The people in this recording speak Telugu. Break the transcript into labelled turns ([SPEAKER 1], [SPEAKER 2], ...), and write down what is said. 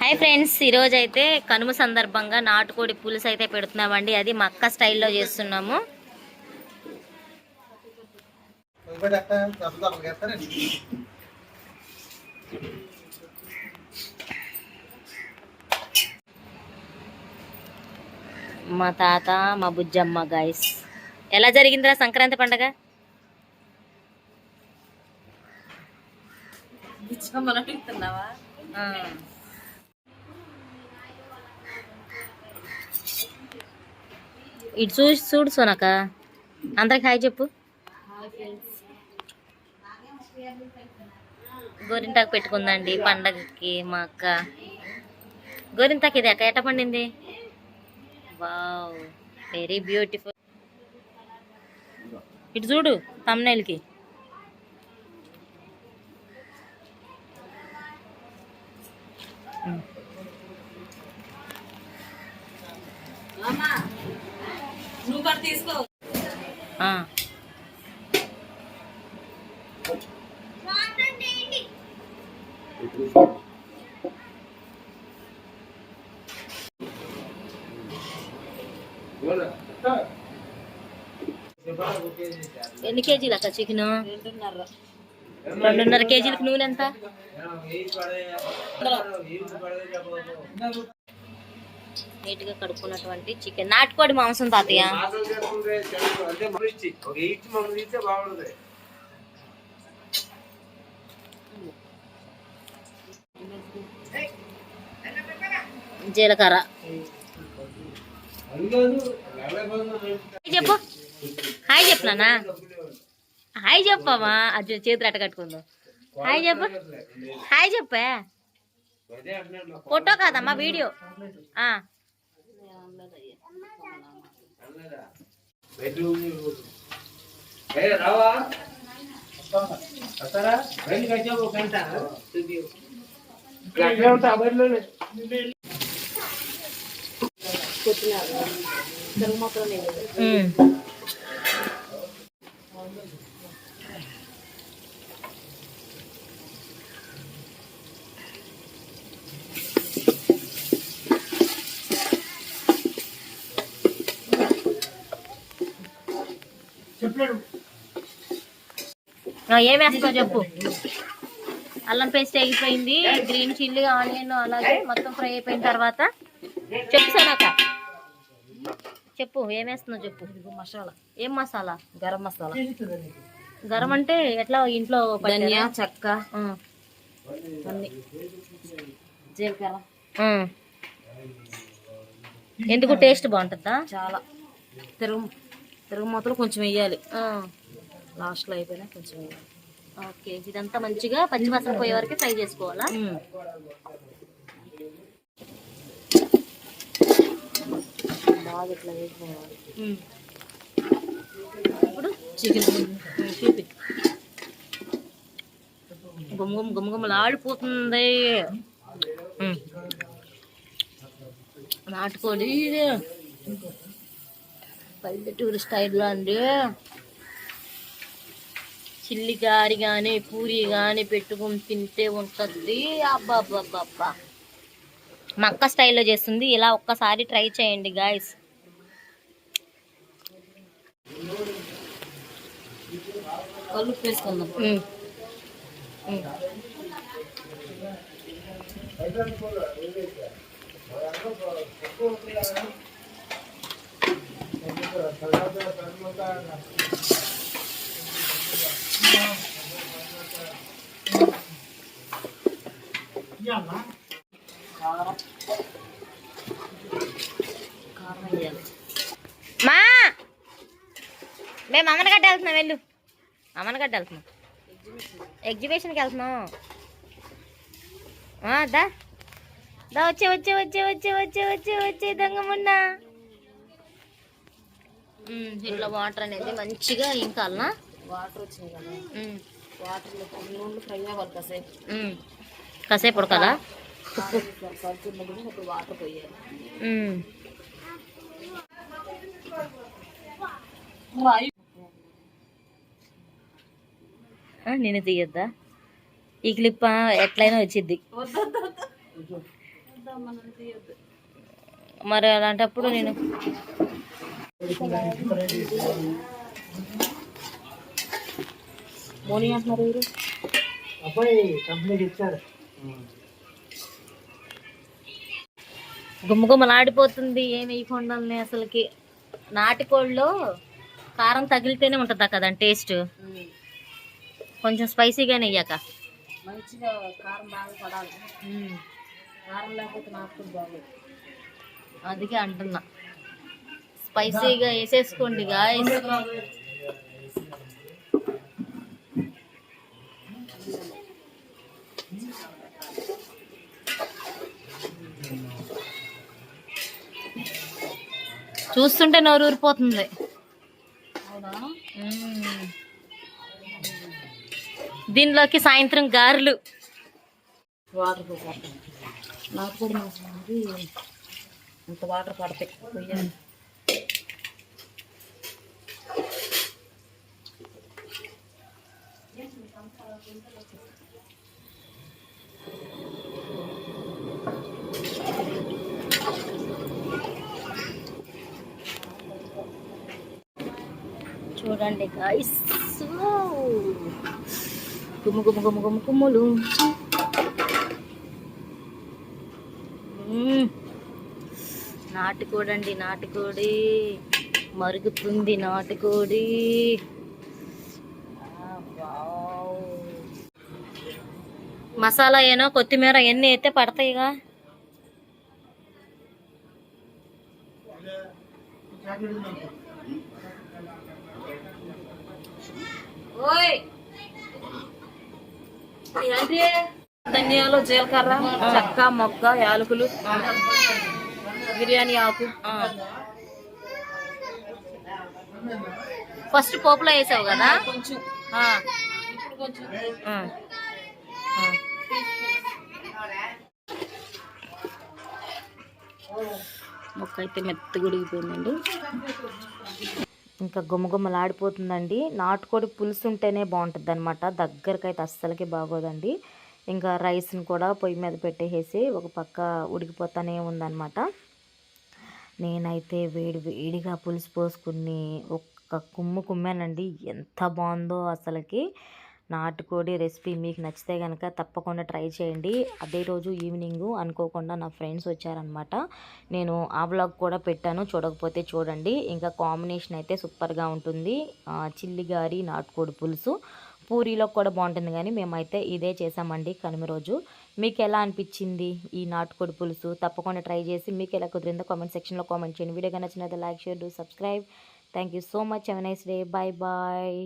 [SPEAKER 1] హాయ్ ఫ్రెండ్స్ ఈరోజు అయితే కనుమ సందర్భంగా నాటుకోడి పులుసు అయితే పెడుతున్నామండి. అది మక్క స్టైల్లో చేస్తున్నాము. మా తాత మా బుజ్జమ్మ గాయస్ ఎలా జరిగిందిరా సంక్రాంతి పండగ. ఇటు చూసి చూడు సోనక అందరికి హాయ్ చెప్పు. గోరింటాకు పెట్టుకుందండి పండగకి మా అక్క. గోరింటాకు ఇది ఎక్క ఎట్ట పండింది? వావ్ వెరీ బ్యూటిఫుల్ ఇటు చూడు తమ్నైల్కి
[SPEAKER 2] తీసుకో
[SPEAKER 1] ఆ. ఎన్ని కేజీలు అక్క చికెన్?
[SPEAKER 2] రెండున్నర
[SPEAKER 1] కేజీలకు నూనె ఎంత? నీట్గా కడుక్కున్నటువంటి చికెన్. నాటుకోడి మాంసం తాతయ్య. జీలకర్ర. చెప్పు. హాయ్ చెప్పు నాన్న. హాయ్ చెప్పమ్మా అది చేతులు అట్ట కట్టుకుందాం. హాయ్ చెప్పు. హాయ్ చెప్పే. ఫోటో కాదమ్మా వీడియో. ఆ.
[SPEAKER 3] రావా?
[SPEAKER 1] ఏం వేస్తావు చెప్పు. అల్లం పేస్ట్ అయిపోయింది గ్రీన్ చిల్లీ ఆనియన్ అలాగే మొత్తం ఫ్రై అయిపోయిన తర్వాత చెప్పు సనాక చెప్పు ఏం వేస్తున్నావు చెప్పు.
[SPEAKER 2] మసాలా.
[SPEAKER 1] ఏం మసాలా?
[SPEAKER 2] గరం మసాలా.
[SPEAKER 1] గరం అంటే ఎట్లా ఇంట్లో?
[SPEAKER 2] ధనియా చెక్క. అన్ని. జీలకర్ర.
[SPEAKER 1] ఎందుకు? టేస్ట్ బాగుంటుందా?
[SPEAKER 2] చాలా. తిరుగు తిరుగు మూతలు కొంచెం వేయాలి. లాస్ట్లో అయిపోయినా కొంచెం వేయాలి.
[SPEAKER 1] ఓకే ఇదంతా మంచిగా పచ్చివాసన పోయే వరకు ఫ్రై చేసుకోవాలా?
[SPEAKER 2] బాగా ఇట్లా వేసుకోవాలి.
[SPEAKER 1] ఇప్పుడు
[SPEAKER 2] చికెన్
[SPEAKER 1] చూపి. గుమ్గుమ్. నాటుకోడి ఇది. పల్లెటూరు స్టైల్లో అండి. చిల్లి గారి కానీ పూరి కానీ పెట్టుకుని తింటే ఉంటుంది. అబ్బాబ్బాబ్బా మా అక్క స్టైల్లో చేస్తుంది. ఇలా ఒక్కసారి ట్రై చేయండి గాయస్
[SPEAKER 2] కలుపు వేసుకుందాం
[SPEAKER 1] మా! మేము అమ్మనగడ్డ వెళ్తున్నాం వెళ్ళు. అమ్మనగడ్డ వెళ్తున్నాం. ఎగ్జిబిషన్కి వెళ్తున్నాం. దా. దా వచ్చే వచ్చే వచ్చే వచ్చే వచ్చే వచ్చే వచ్చే దంగమున్నా ఇట్లా వాటర్ అనేది మంచిగా ఇంకా అలా
[SPEAKER 2] వాటర్ వచ్చినాయి కదా వాటర్ ఫ్రై అవ్వాలి కాసేపు.
[SPEAKER 1] కాసేపు
[SPEAKER 2] వాటర్ పోయాలి
[SPEAKER 1] నేను తీయొద్దా? ఈ క్లిప్ ఎట్లయినా వచ్చింది మరి అలాంటప్పుడు నేను
[SPEAKER 2] మోని అంటున్నారు ఎవరు
[SPEAKER 3] అబ్బాయి కంప్లీట్
[SPEAKER 1] గుమ్మగుమ్మలాడిపోతుంది ఏమి అసలుకి. నాటుకోళ్ళలో కారం తగిలితేనే ఉంటుందా కదా టేస్ట్? కొంచెం స్పైసీగానే వేయక
[SPEAKER 2] మంచిగా కారం బాగా పడాలి. కారం లేకపోతే నాకు బాగోదు.
[SPEAKER 1] అందుకే అంటున్నా. స్పైసీగా వేసేసుకోండి గాయస్. చూస్తుంటే నోరు ఊరిపోతుంది
[SPEAKER 2] అవునా.
[SPEAKER 1] దీనిలోకి సాయంత్రం గారెలు.
[SPEAKER 2] వాటర్ నాకు కూడా అంత వాటర్ పడతాయి.
[SPEAKER 1] చూడండి గాయస్ గుమ్ము గుమ్ము గుమ్ము గుమ్ము గుమ్ములు నాటుకోడి అండి నాటుకోడి. మరుగుతుంది నాటుకోడి. మసాలా ఏనో కొత్తిమీర ఎన్ని అయితే పడతాయిగా?
[SPEAKER 2] ధనియాలు జీలకర్ర చెక్క మొగ్గ యాలకులు బిర్యానీ ఆకు.
[SPEAKER 1] ఫస్ట్ పోపులో వేసావు కదా?
[SPEAKER 2] కొంచెం.
[SPEAKER 1] మొక్క అయితే మెత్తగా ఉడిగిపోయిందండి ఇంకా గుమగుమలాడిపోతుందండి. నాటుకోడి పులుసు ఉంటేనే బాగుంటుంది అనమాట దగ్గరకైతే అస్సలకి బాగోదండి. ఇంకా రైస్ని కూడా పొయ్యి మీద పెట్టేసి ఒక పక్క ఉడికిపోతానే ఉందన్నమాట. నేనైతే వేడి వేడిగా పులుసు పోసుకుని ఒక్క కుమ్ము కుమ్మానండి. ఎంత బాగుందో అసలుకి. నాటుకోడి రెసిపీ మీకు నచ్చితే కనుక తప్పకుండా ట్రై చేయండి. అదే రోజు ఈవినింగ్ అనుకోకుండా నా ఫ్రెండ్స్ వచ్చారనమాట. నేను ఆ బ్లాగ్ కూడా పెట్టాను. చూడకపోతే చూడండి. ఇంకా కాంబినేషన్ అయితే సూపర్గా ఉంటుంది. చిల్లిగారి చిల్లి గారి నాటుకోడి పులుసు. పూరీలో కూడా బాగుంటుంది కానీ మేమైతే ఇదే చేసామండి కనుమ రోజు. మీకు ఎలా అనిపించింది ఈ నాటుకోడి పులుసు? తప్పకుండా ట్రై చేసి మీకు ఎలా కుదిరిందో కామెంట్ సెక్షన్లో కామెంట్ చేయండి. వీడియో నచ్చినది like share do subscribe. Thank you so much have nice day bye bye